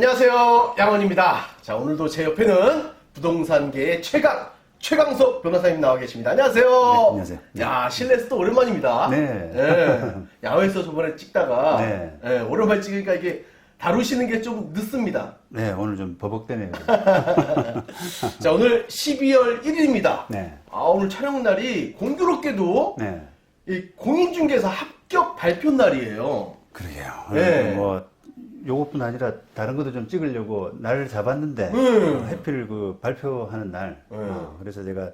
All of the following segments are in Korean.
안녕하세요. 양원입니다. 자, 오늘도 제 옆에는 부동산계의 최강, 최강석 변호사님 나와 계십니다. 안녕하세요. 네, 안녕하세요. 야, 실내에서도 오랜만입니다. 네. 예. 야외에서 저번에 찍다가, 네. 예, 오랜만에 찍으니까 이게 다루시는 게 좀 늦습니다. 네, 오늘 좀 버벅대네요. 자, 오늘 12월 1일입니다. 네. 아, 오늘 촬영 날이 공교롭게도 네. 이 공인중개사 합격 발표 날이에요. 그러게요. 네. 뭐, 요것뿐 아니라 다른 것도 좀 찍으려고 날을 잡았는데, 음. 어, 해필 그 발표하는 날. 음. 어, 그래서 제가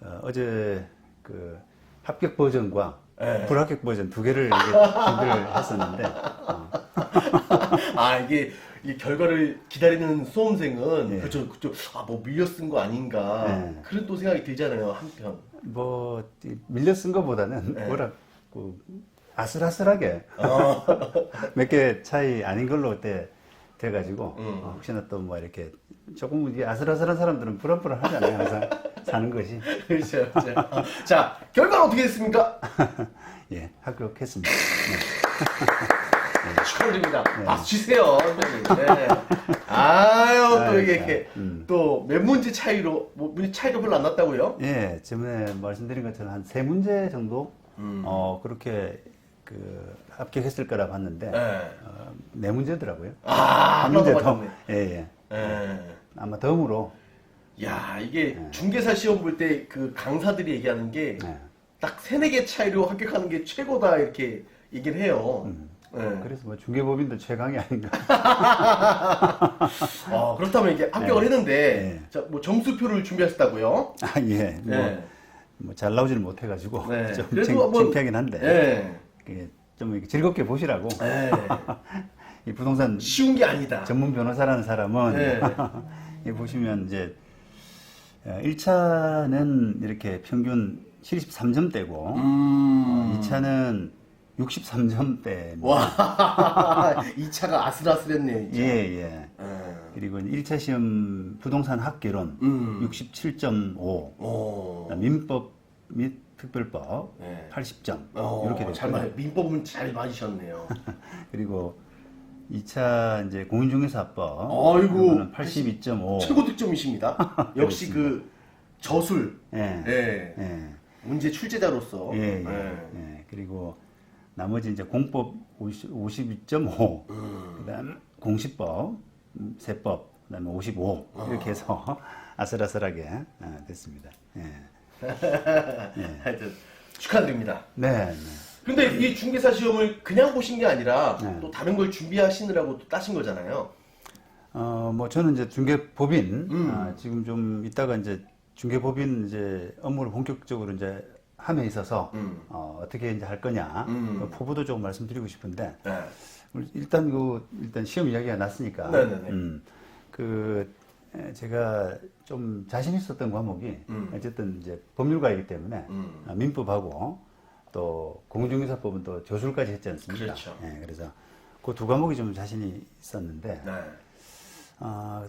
어, 어제 그 합격 버전과 네. 불합격 버전 두 개를 준비를 했었는데, 어, 아 이게 이 결과를 기다리는 수험생은 네. 그죠 그죠 아뭐 밀려 쓴 거 아닌가 네. 그런 또 생각이 들잖아요 한편 뭐, 이 밀려 쓴 것보다는 네. 뭐라, 그, 아슬아슬하게 어. 몇 개 차이 아닌 걸로 그때 돼가지고 음. 어, 혹시나 또 뭐 이렇게 조금 아슬아슬한 사람들은 불안불안하잖아요 항상 사는 것이 그렇죠 그렇죠. 어, 자 결과는 어떻게 됐습니까 예 합격했습니다 네. 축하드립니다 박수 치세요 네. 아유 또 이게 참. 이렇게 음. 또몇 문제 차이로 뭐 문제 차이가 별로 안 났다고요 예 저번에 말씀드린 것처럼 한 세 문제 정도 음. 어 그렇게 그 합격했을 거라 봤는데 네. 어, 네 문제더라고요 아 한 문제 더 맞았네 예예 예. 아마 덤으로 야 이게 네. 중개사 시험 볼 때 그 강사들이 얘기하는 게 네. 딱 세네 개 차이로 합격하는 게 최고다 이렇게 얘기를 해요. 음. 네. 그래서 뭐 중개법인도 최강이 아닌가 어, 그렇다면 이게 합격을 네. 했는데 네. 자, 뭐 점수표를 준비하셨다고요? 아 예 뭐, 네. 뭐잘 나오지를 못해가지고 네. 좀 그래도 창- 한번- 창피하긴 한데 네. 그게 좀 이렇게 즐겁게 보시라고 네. 이 부동산 쉬운 게 아니다. 전문 변호사라는 사람은 네. 이 보시면 이제 1차는 이렇게 평균 73점대고 음. 2차는 63점대 와, 이 차가 아슬아슬했네. 이 차. 예, 예. 예. 그리고 1차 시험 부동산 합계론 음. 67.5 오. 민법 및 특별법 네. 80점 어, 이렇게 잘 됐고요. 맞, 민법은 잘 맞으셨네요. 그리고 2차 이제 공인중개사법 아이고, 82.5 최고 득점이십니다. 역시 그 저술, 예. 예. 예. 문제 출제자로서. 예, 예, 예. 예. 그리고 나머지 이제 공법 50, 52.5, 음. 그다음 공시법, 음, 세법, 그다음에 55 어. 이렇게 해서 아슬아슬하게 아, 됐습니다. 예. 하여튼 축하드립니다. 네, 네. 근데 이 중개사 시험을 그냥 보신 게 아니라 네. 또 다른 걸 준비하시느라고 또 따신 거잖아요. 어, 뭐 저는 이제 중개법인 음. 아, 지금 좀 이따가 이제 중개법인 이제 업무를 본격적으로 이제 함에 있어서 음. 어, 어떻게 이제 할 거냐 음. 그 포부도 조금 말씀드리고 싶은데 네. 일단 그 일단 시험 이야기가 났으니까 네네네. 음, 그 에, 제가 좀 자신 있었던 과목이 음. 어쨌든 이제 법률가이기 때문에 음. 아, 민법하고 또 공인중개사법은 또 조술까지 했지 않습니까? 그렇죠. 예, 그래서 그 두 과목이 좀 자신이 있었는데 네. 아,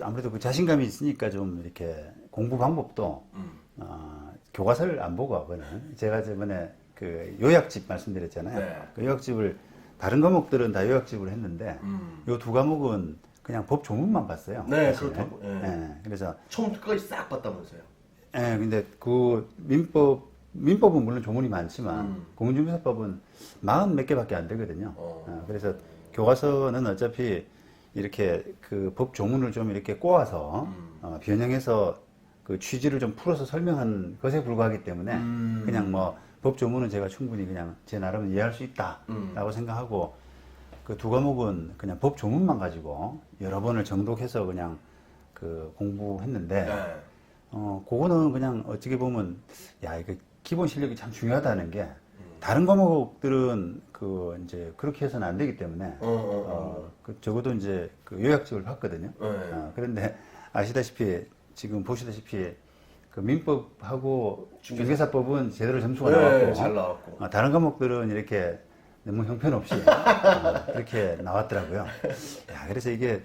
아무래도 그 자신감이 있으니까 좀 이렇게 공부 방법도 음. 아, 교과서를 안 보고 하거든. 제가 저번에 그 요약집 말씀드렸잖아요. 네. 그 요약집을 다른 과목들은 다 요약집을 했는데 음. 요두 과목은 그냥 법 조문만 봤어요. 네, 사실. 그렇다고. 예. 예, 그래서 처음부터 끝까지 싹 봤다면서요. 예, 근데 그 민법 민법은 물론 조문이 많지만 음. 공인중개사법은 마흔 몇 개밖에 안 되거든요. 어. 어, 그래서 교과서는 어차피 이렇게 그 법 조문을 좀 이렇게 꼬아서 음. 어, 변형해서 그 취지를 좀 풀어서 설명한 것에 불과하기 때문에 음. 그냥 뭐 법 조문은 제가 충분히 그냥 제 나름 이해할 수 음. 있다라고 생각하고 그 두 과목은 그냥 법 조문만 가지고 여러 번을 정독해서 그냥 그 공부했는데 네. 어, 그거는 그냥 어떻게 보면, 야, 이거 기본 실력이 참 중요하다는 게, 다른 과목들은 그, 이제, 그렇게 해서는 안 되기 때문에, 어, 어, 어. 어, 그 적어도 이제 그 요약집을 봤거든요. 네. 어, 그런데 아시다시피, 지금 보시다시피, 그 민법하고 중개사. 중개사법은 제대로 점수가 네, 나왔고, 잘 나왔고. 어, 다른 과목들은 이렇게 너무 형편없이 어, 그렇게 나왔더라고요. 야, 그래서 이게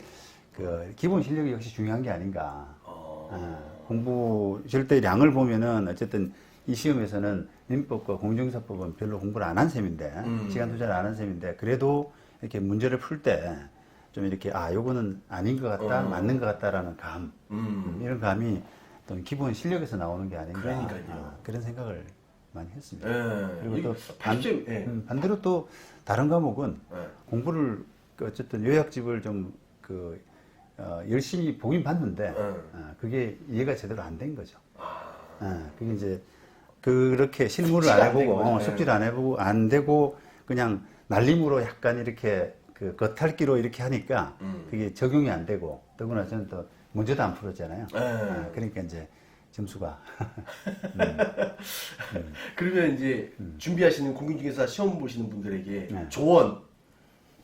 그 기본 실력이 역시 중요한 게 아닌가. 어. 어, 공부 절대량을 보면은 어쨌든 이 시험에서는 민법과 공정사법은 별로 공부를 안 한 셈인데 음. 시간 투자를 안 한 셈인데 그래도 이렇게 문제를 풀 때 좀 이렇게 아 요거는 아닌 것 같다, 어. 맞는 것 같다라는 감 음. 음, 이런 감이 또 기본 실력에서 나오는 게 아닌가 그러니까요. 아, 그런 생각을 많이 했습니다. 예. 그리고 또 반, 점 예. 음, 반대로 또 다른 과목은 예. 공부를 그 어쨌든 요약집을 좀그 열심히 보긴 봤는데 음. 어, 그게 이해가 제대로 안 된 거죠. 아. 어, 그게 이제 그렇게 실무를 안 해보고 거죠. 어, 네. 숙지를 안 해보고 안 되고 그냥 날림으로 약간 이렇게 그 겉핥기로 이렇게 하니까 음. 그게 적용이 안 되고 더구나 저는 또 문제도 안 풀었잖아요. 네. 어, 그러니까 이제 점수가 그러면 이제 준비하시는 공인중개사 시험 보시는 분들에게 네. 조언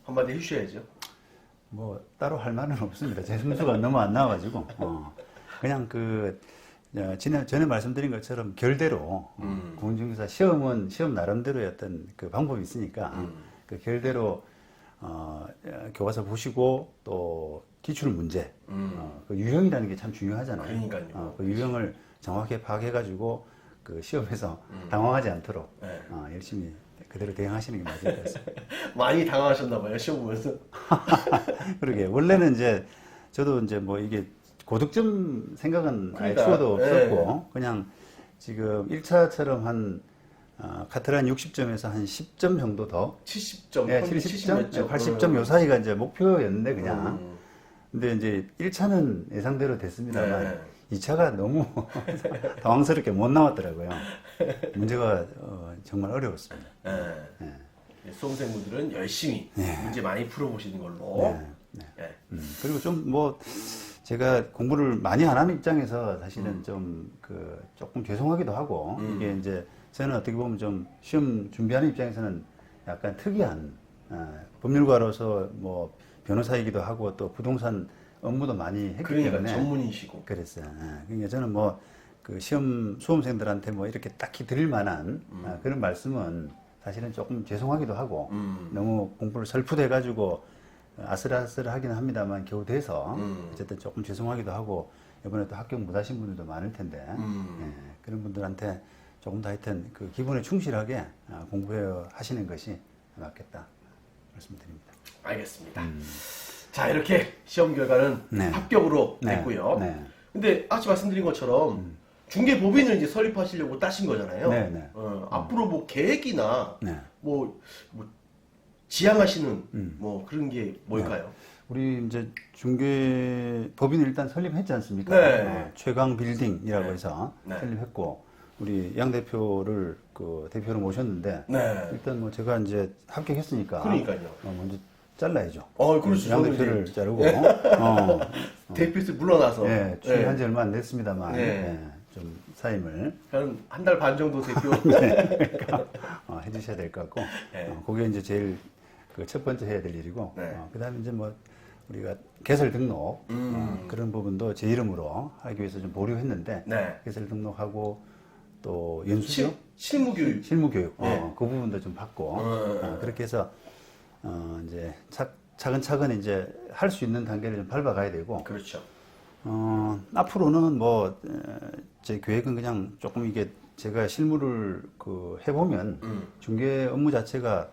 한마디 해주셔야죠. 뭐 따로 할 말은 없습니다. 제 점수가 너무 안 나와가지고 어, 그냥 그 어, 지난 전에 말씀드린 것처럼 결대로 음. 공인중개사 시험은 시험 나름대로의 어떤 그 방법이 있으니까 음. 그 결대로 어, 교과서 보시고 또 기출 문제 음. 어, 그 유형이라는 게 참 중요하잖아요. 그러니까요. 어, 그 유형을 정확히 파악해가지고 그 시험에서 음. 당황하지 않도록 네. 어, 열심히 그대로 대응하시는 게 맞을 것 같습니다. 많이 당황하셨나봐요 시험 보면서. 그러게 원래는 이제 저도 이제 뭐 이게 고득점 생각은 아예 그러니까, 추가도 예. 없었고 그냥 지금 1차처럼 한 어, 카트란 60점에서 한 10점 정도 더 70점, 예, 평균 70점, 70몇 점. 80점 요 사이가 이제 목표였는데 그냥 음. 근데 이제 1차는 예상대로 됐습니다만 네. 2차가 너무 당황스럽게 못 나왔더라고요. 문제가 어, 정말 어려웠습니다. 예. 예. 예, 수험생분들은 열심히 문제 많이 풀어보시는 걸로. 네, 네. 예. 음, 그리고 좀 뭐 제가 공부를 많이 안 하는 입장에서 사실은 좀그 조금 죄송하기도 하고 음. 이게 이제 저는 어떻게 보면 좀 시험 준비하는 입장에서는 약간 특이한 어, 법률가로서 뭐 변호사이기도 하고 또 부동산 업무도 많이 했기 그러니까 때문에 전문이시고. 그랬어요. 예. 그러니까 저는 뭐 그 시험 수험생들한테 뭐 이렇게 딱히 드릴 만한 아, 그런 말씀은 사실은 조금 죄송하기도 하고 음. 너무 공부를 설프돼 가지고 아슬아슬하기는 합니다만 겨우 돼서 음. 어쨌든 조금 죄송하기도 하고 이번에 또 합격 못하신 분들도 많을 텐데 음. 예, 그런 분들한테 조금 더 하여튼 그 기본에 충실하게 아, 공부해 하시는 것이 맞겠다 말씀드립니다. 알겠습니다. 자 이렇게 시험 결과는 음. 네. 합격으로 네. 됐고요. 네. 음. 근데 아까 말씀드린 것처럼 중개 법인을 이제 설립하시려고 따신 거잖아요. 네, 네. 어, 앞으로 뭐 계획이나 네. 뭐, 뭐 지향하시는 음. 뭐 그런 게 뭘까요? 우리 이제 중개 법인을 일단 설립했지 않습니까? 네. 어, 최강 빌딩이라고 네. 해서 네. 설립했고 우리 양 대표를 그 대표로 모셨는데 네. 일단 뭐 제가 이제 합격했으니까 그러니까요. 어, 먼저 잘라야죠. 어, 그렇죠. 양 저는 대표를 이제- 자르고 어, 대표에서 물러나서 예, 취임한 지 얼마 안 됐습니다만 네. 예, 좀 사임을 한한 달 반 정도 대표 어, 해주셔야 될 것 같고 네. 어, 그게 이제 제일 그 첫 번째 해야 될 일이고 네. 어, 그다음에 이제 뭐 우리가 개설 등록 음. 어, 그런 부분도 제 이름으로 하기 위해서 좀 보류했는데 네. 개설 등록하고 또 연수죠 실, 실무 교육 실무 교육 네. 어, 그 부분도 좀 받고 음. 어, 그렇게 해서 어, 이제 차, 차근차근 이제 할 수 있는 단계를 좀 밟아가야 되고 그렇죠. 어, 앞으로는 뭐, 제 계획은 그냥 조금 이게 제가 실무를 그 해보면 음. 중개 업무 자체가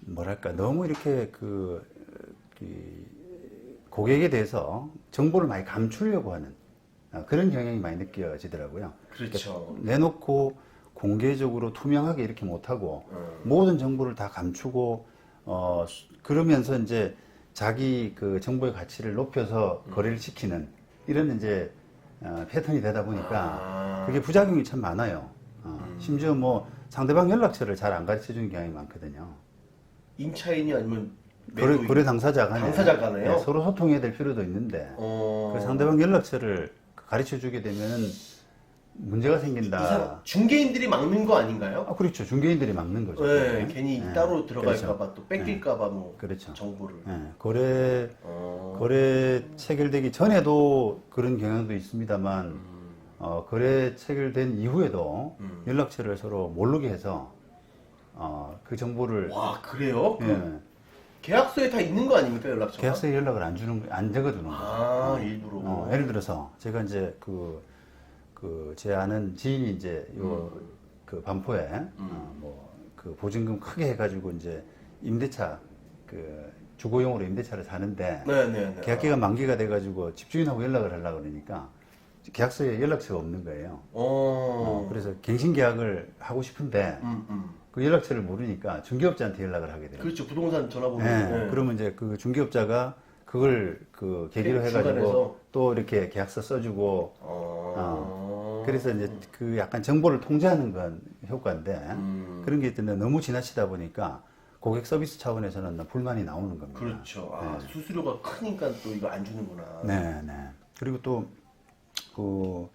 뭐랄까 너무 이렇게 그, 그 고객에 대해서 정보를 많이 감추려고 하는 아, 그런 경향이 많이 느껴지더라고요. 그렇죠. 내놓고 공개적으로 투명하게 이렇게 못하고 음. 모든 정보를 다 감추고 어 수- 그러면서 이제 자기 그 정보의 가치를 높여서 음. 거래를 시키는 이런 이제 어, 패턴이 되다 보니까 아. 음. 그게 부작용이 참 많아요. 어, 심지어 뭐 상대방 연락처를 잘 안 가르쳐 주는 경향이 많거든요. 임차인이 아니면 거래? 거래 당사자 간에 당사자 간에요? 네, 서로 소통해야 될 필요도 있는데 어... 그 상대방 연락처를 가르쳐 주게 되면은 문제가 생긴다. 중개인들이 막는 거 아닌가요? 아, 그렇죠. 중개인들이 막는 거죠. 네, 그게. 괜히 네, 따로 들어갈까봐 그렇죠. 또 뺏길까봐 뭐 그렇죠. 정보를. 예, 거래 어... 거래 체결되기 전에도 그런 경향도 있습니다만 음. 어, 거래 체결된 이후에도 음. 연락처를 서로 모르게 해서 어, 그 정보를 와 그래요? 그 예, 계약서에 다 있는 거 아닙니까 연락처가? 계약서에 연락을 안 주는 거- 안 적어두는 거예요. 아 일부러. 어, 예를 들어서 제가 이제 그, 그, 제 아는 지인이 이제 요, 음. 그 반포에, 어, 뭐, 그 보증금 크게 해가지고 이제 임대차 그 주거용으로 임대차를 사는데 네네네. 계약기가 만기가 돼가지고 집주인하고 연락을 하려고 그러니까 계약서에 연락처가 없는 거예요. 어. 그래서 갱신 계약을 하고 싶은데 음, 음. 그 연락처를 모르니까 중개업자한테 연락을 하게 돼요. 그렇죠. 부동산 전화번호. 네, 네. 그러면 이제 그 중개업자가 그걸 그 계기로 네, 해가지고 중간에서. 또 이렇게 계약서 써주고 어. 그래서 이제 그 약간 정보를 통제하는 건 효과인데 음. 그런 게 있던데 너무 지나치다 보니까 고객 서비스 차원에서는 불만이 나오는 겁니다. 그렇죠. 아, 수수료가 크니까 또 이거 안 주는구나. 네, 네. 그리고 또, 그,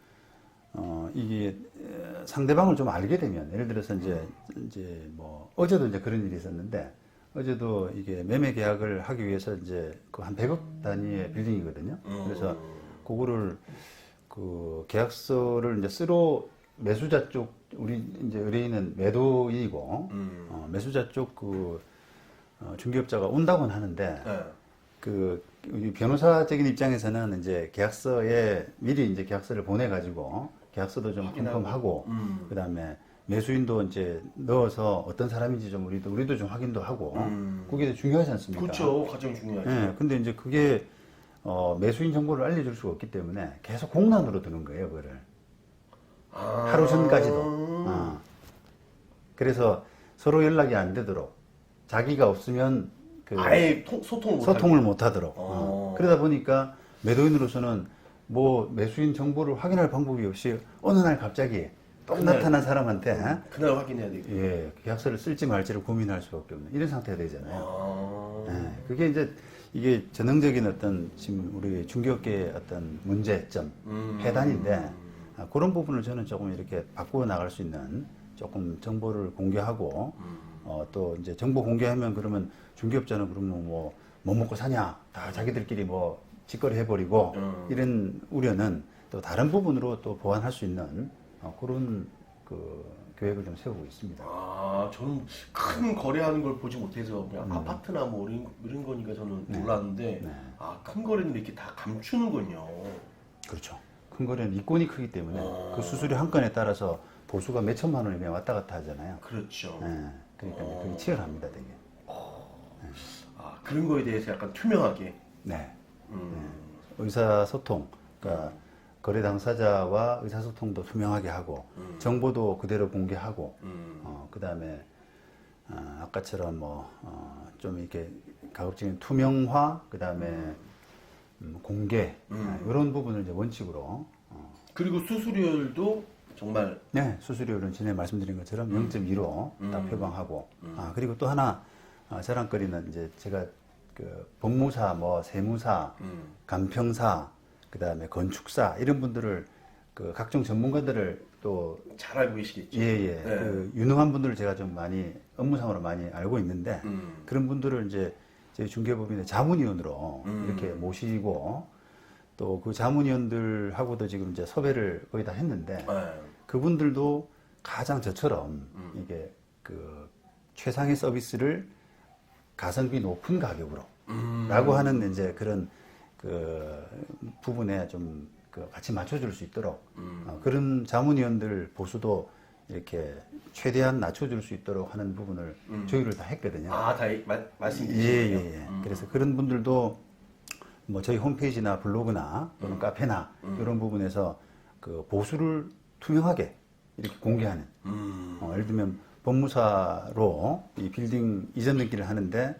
어, 이게 에, 상대방을 좀 알게 되면, 예를 들어서 이제, 이제 뭐, 어제도 이제 그런 일이 있었는데, 어제도 이게 매매 계약을 하기 위해서 이제 그 한 100억 단위의 빌딩이거든요. 그래서 그거를 그 계약서를 이제 쓰러 매수자 쪽, 우리 이제 의뢰인은 매도인이고, 음. 어, 매수자 쪽 그, 어, 중개업자가 온다고는 하는데, 네. 그 우리 변호사적인 입장에서는 이제 계약서에 미리 이제 계약서를 보내 가지고 계약서도 좀. 컨펌하고 음. 그다음에 매수인도 이제 넣어서 어떤 사람인지 좀 우리도 우리도 좀 확인도 하고 음. 그게 중요하지 않습니까? 그렇죠. 가장 중요하죠. 예. 근데 이제 그게 어, 매수인 정보를 알려줄 수가 없기 때문에 계속 공란으로 드는 거예요, 그거를. 아. 하루 전까지도. 어. 그래서 서로 연락이 안 되도록 자기가 없으면 그 아예 통- 소통을 못 소통을 못 하도록. 어. 그러다 보니까 매도인으로서는 뭐 매수인 정보를 확인할 방법이 없이 어느 날 갑자기 똑 그날. 나타난 사람한테 하게. 그날 확인해야 되고. 예, 계약서를 쓸지 말지를 고민할 수밖에 없는 이런 상태가 되잖아요. 아. 예, 그게 이제 이게 전형적인 어떤 지금 우리 중개업계의 어떤 문제점, 음. 해단인데 아, 그런 부분을 저는 조금 이렇게 바꾸어 나갈 수 있는 조금 정보를 공개하고 음. 어, 또 이제 정보 공개하면 그러면 중개업자는 그러면 뭐 못 먹고 사냐 다 자기들끼리 뭐 짓거리 해버리고 음. 이런 우려는 또 다른 부분으로 또 보완할 수 있는 어, 그런 그 계획을 좀 세우고 있습니다. 아, 저는 큰 거래하는 걸 보지 못해서 그냥 아파트나 뭐 이런, 이런 거니까 저는 음. 네. 몰랐는데 네. 아, 큰 거래는 이렇게 다 감추는군요. 그렇죠. 큰 거래는 이권이 크기 때문에 어. 그 수수료 한 건에 따라서 보수가 몇 천만 원이 그냥 왔다 갔다 하잖아요. 그렇죠. 예, 그러니까 어. 그게 치열합니다, 되게. 아, 그런 거에 대해서 약간 투명하게. 네. 음. 의사 소통, 그러니까 거래 당사자와 의사소통도 투명하게 하고 음. 정보도 그대로 공개하고 음. 어, 그다음에 어, 아까처럼 뭐좀 이렇게 가급적인 투명화, 그다음에 음, 공개 음. 이런 부분을 이제 원칙으로 어, 그리고 수수료율도 정말 네, 수수료는 전에 말씀드린 것처럼 0.2로 딱 음. 표방하고, 아, 그리고 또 하나, 아, 자랑거리는 이제 제가 그 법무사, 뭐 세무사, 음. 간평사, 그 다음에 건축사, 이런 분들을 그 각종 전문가들을 또, 잘 알고 계시겠죠. 예, 예, 네. 그 유능한 분들을 제가 좀 많이 업무상으로 많이 알고 있는데, 음. 그런 분들을 이제 저희 중개법인의 자문위원으로 음. 이렇게 모시고, 또 그 자문위원들하고도 지금 이제 섭외를 거의 다 했는데, 네. 그분들도 가장 저처럼 음. 이게 그 최상의 서비스를 가성비 높은 가격으로 음. 라고 하는 이제 그런 그 부분에 좀 그 같이 맞춰줄 수 있도록 음. 어, 그런 자문위원들 보수도 이렇게 최대한 낮춰줄 수 있도록 하는 부분을 조율을 다 했거든요. 아, 다 마- 예. 예, 예. 그래서 그런 분들도 뭐 저희 홈페이지나 블로그나 또는 카페나 이런 부분에서 그 보수를 투명하게 이렇게 공개하는. 음. 어, 예를 들면 법무사로 이 빌딩 이전 등기를 하는데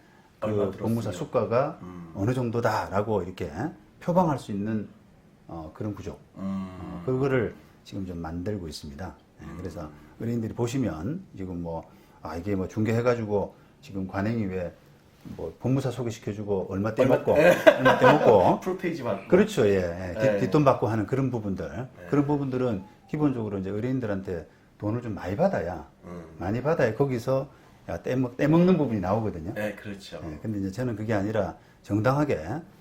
그. 법무사 수가가 음. 어느 정도다라고 이렇게 표방할 수 있는 어, 그런 구조. 음. 어, 그거를 지금 좀 만들고 있습니다. 예, 그래서 의뢰인들이 보시면 지금 뭐, 아, 이게 뭐 중개해가지고 지금 관행이 왜 뭐 법무사 소개시켜주고 얼마 떼먹고, 얼마 떼먹고. 프로페이지 받고. 그렇죠, 예. 예. 네. 뒷, 돈 받고 하는 그런 부분들. 그런 부분들은 기본적으로 이제 의뢰인들한테 돈을 좀 많이 받아야, 음. 많이 받아야 거기서 야, 떼먹, 떼먹는 부분이 나오거든요. 네, 그렇죠. 예, 근데 이제 저는 그게 아니라 정당하게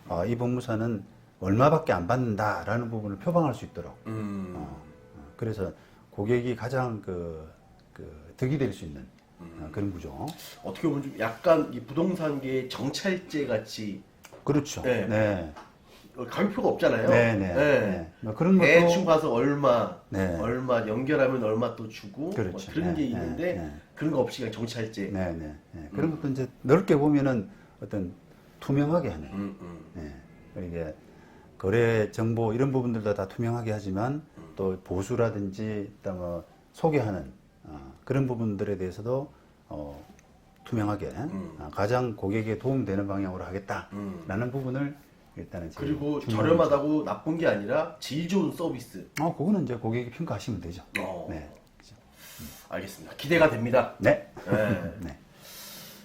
아, 이 법무사는 얼마밖에 안 받는다라는 부분을 표방할 수 있도록 음. 어, 어, 그래서 고객이 가장 그, 그 득이 될 수 있는 어, 그런 구조. 어떻게 보면 좀 약간 이 부동산계의 정찰제 같이 그렇죠. 네. 네. 어, 가격표가 없잖아요. 네, 네. 네. 뭐 그런 것도 대충 봐서 얼마, 네. 얼마 연결하면 얼마 또 주고 뭐 그렇죠. 그런 네, 게 있는데 네, 네. 그런 거 없이 그냥 정찰제. 네, 네, 네. 그런 것도 이제 넓게 보면은 어떤 투명하게 하는 음, 음. 예. 이게 거래 정보 이런 부분들도 다 투명하게 하지만 또 보수라든지 또뭐 소개하는 어, 그런 부분들에 대해서도 어, 투명하게 음. 어, 가장 고객에 도움되는 방향으로 하겠다라는 음. 부분을 일단은 제일 그리고 중요한 저렴하다고 나쁜 게 아니라 질 좋은 서비스. 어, 그거는 이제 고객이 평가하시면 되죠. 어. 네. 알겠습니다. 기대가 됩니다. 네. 네. 네.